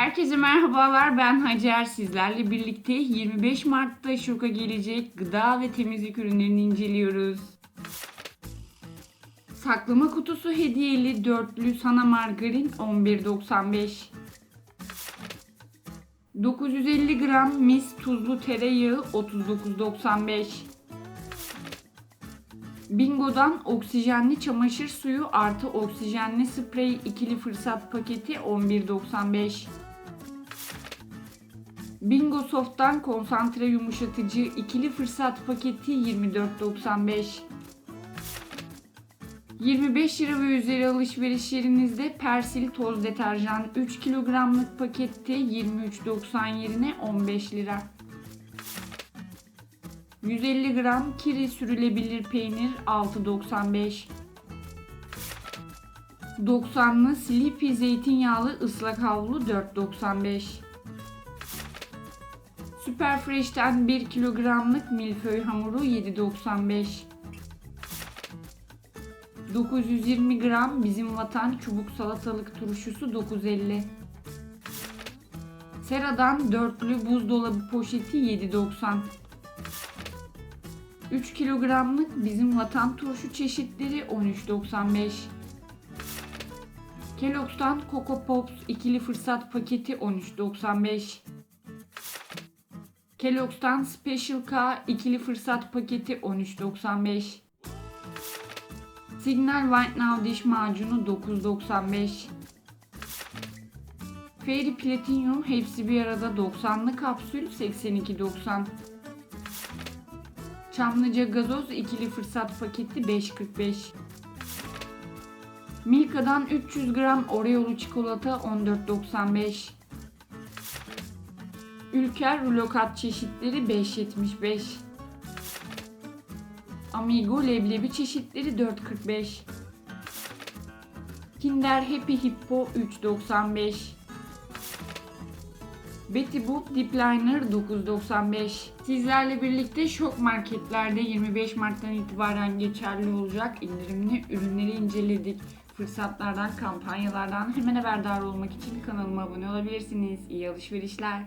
Herkese merhabalar. Ben Hacer. Sizlerle birlikte 25 Mart'ta şoka gelecek gıda ve temizlik ürünlerini inceliyoruz. Saklama kutusu hediyeli dörtlü sana margarin 11.95 950 gram mis tuzlu tereyağı 39.95 Bingo'dan oksijenli çamaşır suyu artı oksijenli sprey ikili fırsat paketi 11.95 Bingo Soft'tan konsantre yumuşatıcı ikili fırsat paketi 24.95 25 lira ve üzeri alışverişlerinizde Persil toz deterjan 3 kilogramlık pakette 23.90 yerine 15 lira. 150 gram kiri sürülebilir peynir 6.95 90'lı Sleepy zeytinyağlı ıslak havlu 4.95 Super Fresh'ten 1 kilogramlık milföy hamuru 7.95 920 gram bizim vatan çubuk salatalık turşusu 9.50 Sera'dan dörtlü buzdolabı poşeti 7.90 3 kilogramlık bizim vatan turşu çeşitleri 13.95 Kellogg's'tan Coco Pops ikili fırsat paketi 13.95 Kellogg's'tan Special K ikili fırsat paketi 13.95 Signal White Now diş macunu 9.95 Fairy Platinum hepsi bir arada 90'lı kapsül 82.90 Çamlıca gazoz ikili fırsat paketi 5.45 Milka'dan 300 gram Oreo'lu çikolata 14.95 Ülker rulokat çeşitleri 5.75 Amigo leblebi çeşitleri 4.45 Kinder Happy Hippo 3.95 Betty Boop Deep Liner 9.95 Sizlerle birlikte şok marketlerde 25 Mart'tan itibaren geçerli olacak indirimli ürünleri inceledik. Fırsatlardan, kampanyalardan hemen haberdar olmak için kanalıma abone olabilirsiniz. İyi alışverişler.